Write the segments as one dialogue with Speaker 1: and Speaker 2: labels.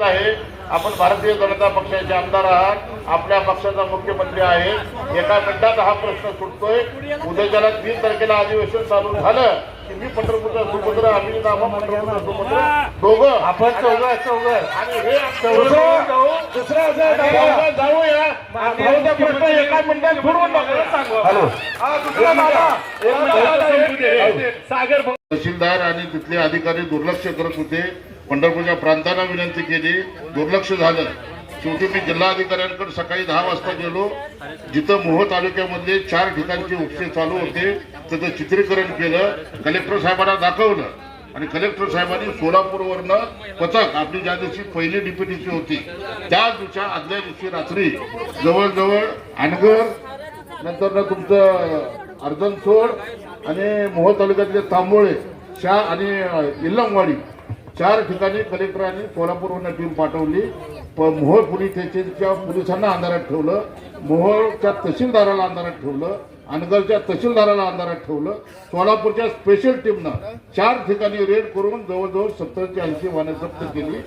Speaker 1: आहे. आपण भारतीय जनता पक्षाचे आमदार आहात. आपल्या पक्षाचा मुख्यमंत्री आहे. एका मिनिटात हा प्रश्न सुटतोय. उद्याच्याला तीन तारखेला अधिवेशन चालू झालं की मी पंढरपूरचा सुपुत्र आबा पंढरपूरचा सुपुत्र. दोघं.
Speaker 2: आपण चौघ चौघ
Speaker 1: आणि हे
Speaker 2: दुसरं
Speaker 1: जाऊया. प्रश्न एका मिनिटात सोडवून टाकू
Speaker 2: हॅलो. हा दुसरा दादा. एक मिनिट. सागर.
Speaker 1: तहसीलदार आणि तिथले अधिकारी दुर्लक्ष करत होते. पंढरपूरच्या प्रांतांना विनंती केली. दुर्लक्ष झालं. शेवटी मी जिल्हाधिकाऱ्यांकडे सकाळी दहा वाजता गेलो. जिथं मोह तालुक्यामध्ये चार ठिकाणचे उपसे चालू होते त्याचं चित्रीकरण केलं. कलेक्टर साहेबांना दाखवलं. आणि कलेक्टर साहेबांनी सोलापूरवरनं पथक आपली ज्या दिवशी पहिली डिप्युटीची होती त्या दिवशी आदल्या दिवशी रात्री जवळजवळ अनगर नंतर ना तुमचं अर्जनसोड आणि मोहोळ तालुक्यातले तांबोळे शा आणि इल्लमवाडी चार ठिकाणी कलेक्टरांनी सोलापूरवरून टीम पाठवली. मोहोळ पोलीस स्टेशनच्या पोलिसांना अंधारात ठेवलं. मोहोळच्या तहसीलदाराला अंधारात ठेवलं. अनगरच्या तहसीलदाराला अंधारात ठेवलं. सोलापूरच्या स्पेशल टीमनं चार ठिकाणी रेड करून जवळजवळ सत्तर ते ऐंशी वाहनं जप्त केली.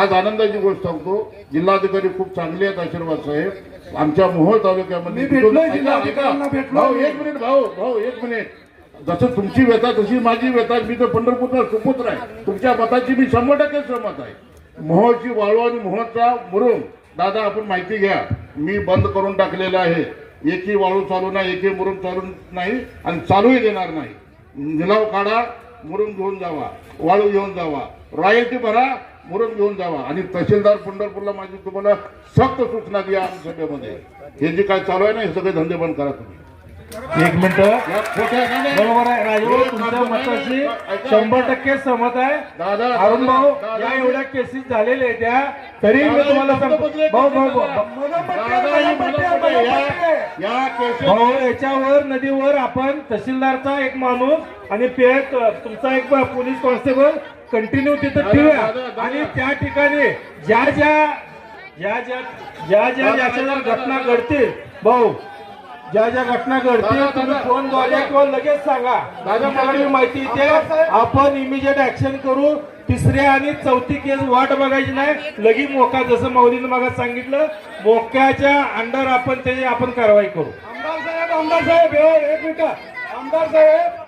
Speaker 1: आज आनंदाची गोष्ट सांगतो. जिल्हाधिकारी खूप चांगले आहेत आशीर्वाद साहेब. आमच्या मोहोळ तालुक्यामध्ये एक मिनिट भाऊ भाऊ एक मिनिट. जसं तुमची व्यथा तशी माझी व्यथा. मी तर पंढरपूरचा सुपुत्र आहे. तुमच्या मताची मी शंभर टक्के सहमत आहे. मोहची वाळू आणि मोहचा मुरुम दादा आपण माहिती घ्या. मी बंद करून टाकलेलं आहे. एकही वाळू चालू नाही एकही मुरुम चालू नाही आणि चालूही देणार नाही. निलाव काढा मुरुम घेऊन जावा. वाळू घेऊन जावा. रॉयल्टी भरा मुरुम घेऊन जावा. आणि तहसीलदार पंढरपूरला माझी तुम्हाला सक्त सूचना द्या सभेमध्ये. हे जे काय चालू आहे ना हे सगळे धंदे बंद करा तुम्ही.
Speaker 2: एक मिनिट. बरोबर आहे राजभाऊ तुमच्या मताशी शंभर टक्के सहमत आहे. अरुण भाऊ या एवढ्या केसेस झालेल्या आहेत त्या तरी मी तुम्हाला भाऊ भाऊ भाऊ. याच्यावर नदीवर आपण तहसीलदारचा एक माणूस आणि पे तुमचा एक पोलीस कॉन्स्टेबल कंटिन्यू तिथं ठेवूया. आणि त्या ठिकाणी ज्या ज्या ज्या ज्या ज्या ज्या घटना घडतील भाऊ ज्या ज्या घटना घडतील तुम्ही. फोनद्वारे किंवा लगेच सांगा. मला जी माहिती येते आपण इमिजिएट ऍक्शन करू तिसऱ्या आणि चौथी केस वाट बघायची नाही. लगी मोका जसं माऊलीनं मागा सांगितलं मोक्याच्या अंडर आपण त्याची आपण कारवाई करू. आमदार साहेब आमदार साहेब एक मिनिट. आमदार साहेब.